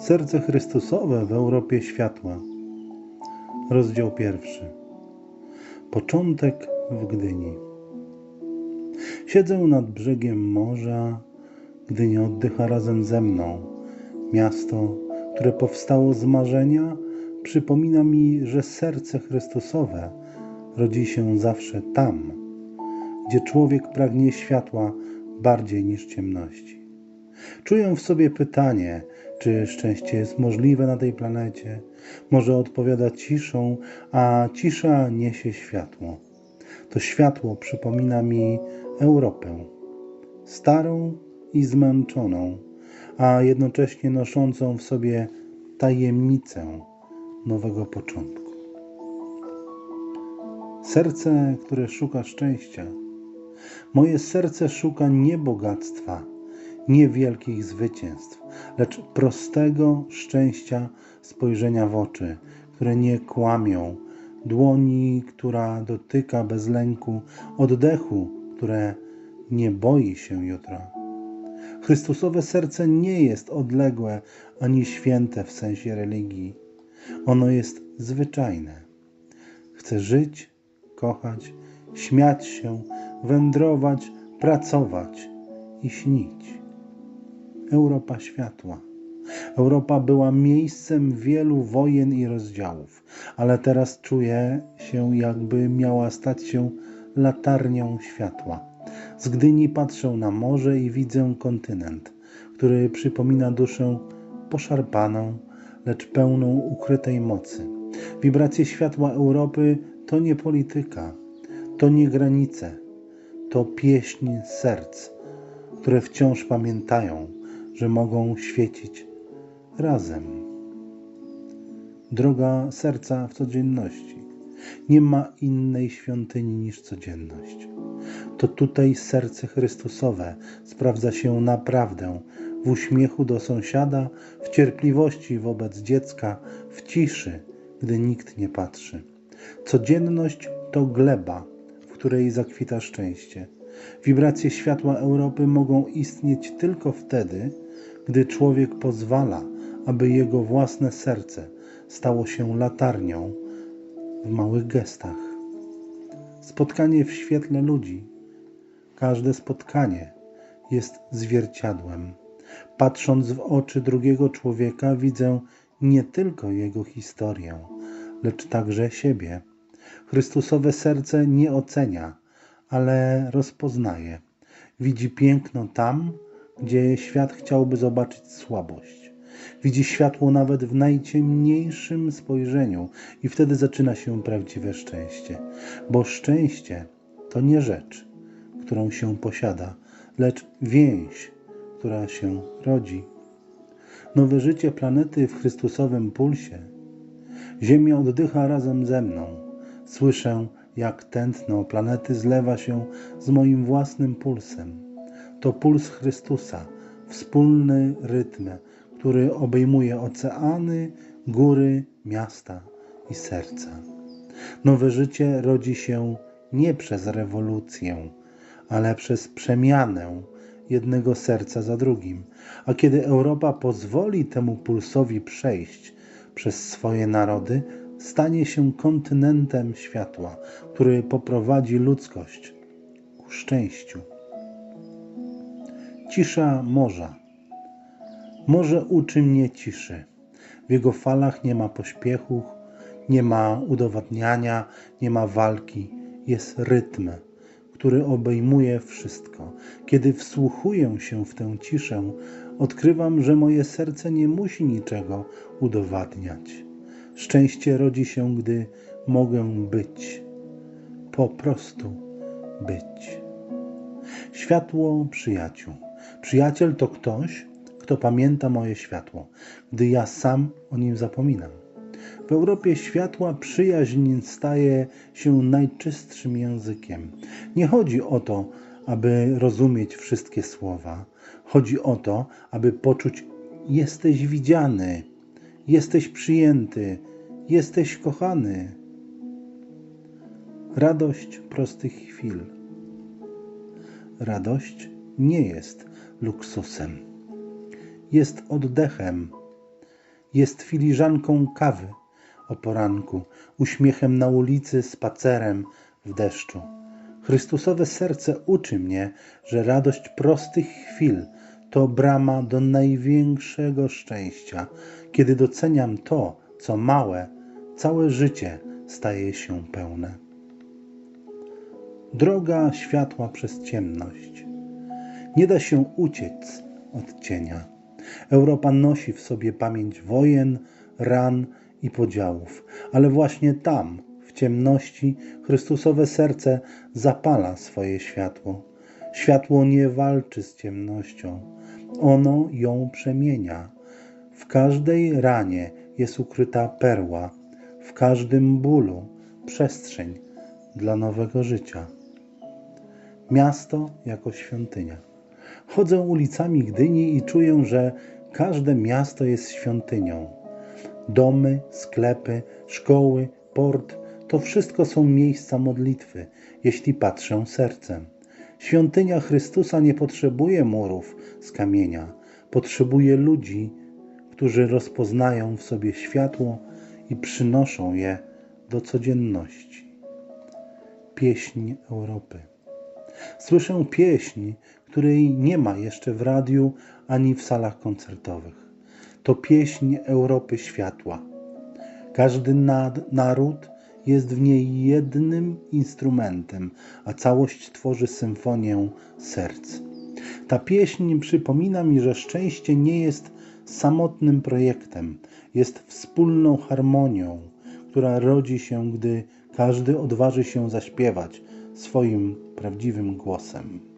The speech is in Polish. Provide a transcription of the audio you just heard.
Serce Chrystusowe w Europie światła. Rozdział pierwszy. Początek w Gdyni. Siedzę nad brzegiem morza. Gdynia oddycha razem ze mną. Miasto, które powstało z marzenia, przypomina mi, że serce Chrystusowe rodzi się zawsze tam, gdzie człowiek pragnie światła bardziej niż ciemności. Czuję w sobie pytanie, czy szczęście jest możliwe na tej planecie? Może odpowiada ciszą, a cisza niesie światło. To światło przypomina mi Europę, starą i zmęczoną, a jednocześnie noszącą w sobie tajemnicę nowego początku. Serce, które szuka szczęścia, moje serce szuka nie bogactwa, nie wielkich zwycięstw, lecz prostego szczęścia spojrzenia w oczy, które nie kłamią, dłoni, która dotyka bez lęku, oddechu, które nie boi się jutra. Chrystusowe serce nie jest odległe ani święte w sensie religii. Ono jest zwyczajne. Chce żyć, kochać, śmiać się, wędrować, pracować i śnić. Europa światła. Europa była miejscem wielu wojen i rozdziałów, ale teraz czuję się, jakby miała stać się latarnią światła. Z Gdyni patrzę na morze i widzę kontynent, który przypomina duszę poszarpaną, lecz pełną ukrytej mocy. Wibracje światła Europy to nie polityka, to nie granice, to pieśń serc, które wciąż pamiętają, że mogą świecić razem. Droga serca w codzienności. Nie ma innej świątyni niż codzienność. To tutaj serce Chrystusowe sprawdza się naprawdę w uśmiechu do sąsiada, w cierpliwości wobec dziecka, w ciszy, gdy nikt nie patrzy. Codzienność to gleba, w której zakwita szczęście. Wibracje światła Europy mogą istnieć tylko wtedy, gdy człowiek pozwala, aby jego własne serce stało się latarnią w małych gestach. Spotkanie w świetle ludzi. Każde spotkanie jest zwierciadłem. Patrząc w oczy drugiego człowieka, widzę nie tylko jego historię, lecz także siebie. Chrystusowe serce nie ocenia, ale rozpoznaje. Widzi piękno tam, gdzie świat chciałby zobaczyć słabość. Widzi światło nawet w najciemniejszym spojrzeniu, i wtedy zaczyna się prawdziwe szczęście. Bo szczęście to nie rzecz, którą się posiada, lecz więź, która się rodzi. Nowe życie planety w Chrystusowym pulsie. Ziemia oddycha razem ze mną. Słyszę, jak tętno planety zlewa się z moim własnym pulsem to puls Chrystusa, wspólny rytm, który obejmuje oceany, góry, miasta i serca. Nowe życie rodzi się nie przez rewolucję, ale przez przemianę jednego serca za drugim. A kiedy Europa pozwoli temu pulsowi przejść przez swoje narody, stanie się kontynentem światła, który poprowadzi ludzkość ku szczęściu. Cisza morza. Morze uczy mnie ciszy. W jego falach nie ma pośpiechu, nie ma udowadniania, nie ma walki. Jest rytm, który obejmuje wszystko. Kiedy wsłuchuję się w tę ciszę, odkrywam, że moje serce nie musi niczego udowadniać. Szczęście rodzi się, gdy mogę być. Po prostu być. Światło przyjaciół. Przyjaciel to ktoś, kto pamięta moje światło, gdy ja sam o nim zapominam. W Europie światła przyjaźń staje się najczystszym językiem. Nie chodzi o to, aby rozumieć wszystkie słowa. Chodzi o to, aby poczuć: jesteś widziany, jesteś przyjęty, jesteś kochany. Radość prostych chwil. Radość nie jest luksusem. Jest oddechem, jest filiżanką kawy o poranku, uśmiechem na ulicy, spacerem w deszczu. Chrystusowe serce uczy mnie, że radość prostych chwil to brama do największego szczęścia. Kiedy doceniam to, co małe, całe życie staje się pełne. Droga światła przez ciemność. Nie da się uciec od cienia. Europa nosi w sobie pamięć wojen, ran i podziałów, ale właśnie tam, w ciemności, Chrystusowe serce zapala swoje światło. Światło nie walczy z ciemnością, ono ją przemienia. W każdej ranie jest ukryta perła, w każdym bólu przestrzeń dla nowego życia. Miasto jako świątynia. Chodzę ulicami Gdyni i czuję, że każde miasto jest świątynią. Domy, sklepy, szkoły, port to wszystko są miejsca modlitwy, jeśli patrzę sercem. Świątynia Chrystusa nie potrzebuje murów z kamienia, potrzebuje ludzi, którzy rozpoznają w sobie światło i przynoszą je do codzienności. Pieśń Europy. Słyszę pieśń, której nie ma jeszcze w radiu ani w salach koncertowych. To pieśń Europy światła. Każdy nad, naród jest w niej jednym instrumentem, a całość tworzy symfonię serc. Ta pieśń przypomina mi, że szczęście nie jest samotnym projektem, jest wspólną harmonią, która rodzi się, gdy każdy odważy się zaśpiewać swoim prawdziwym głosem.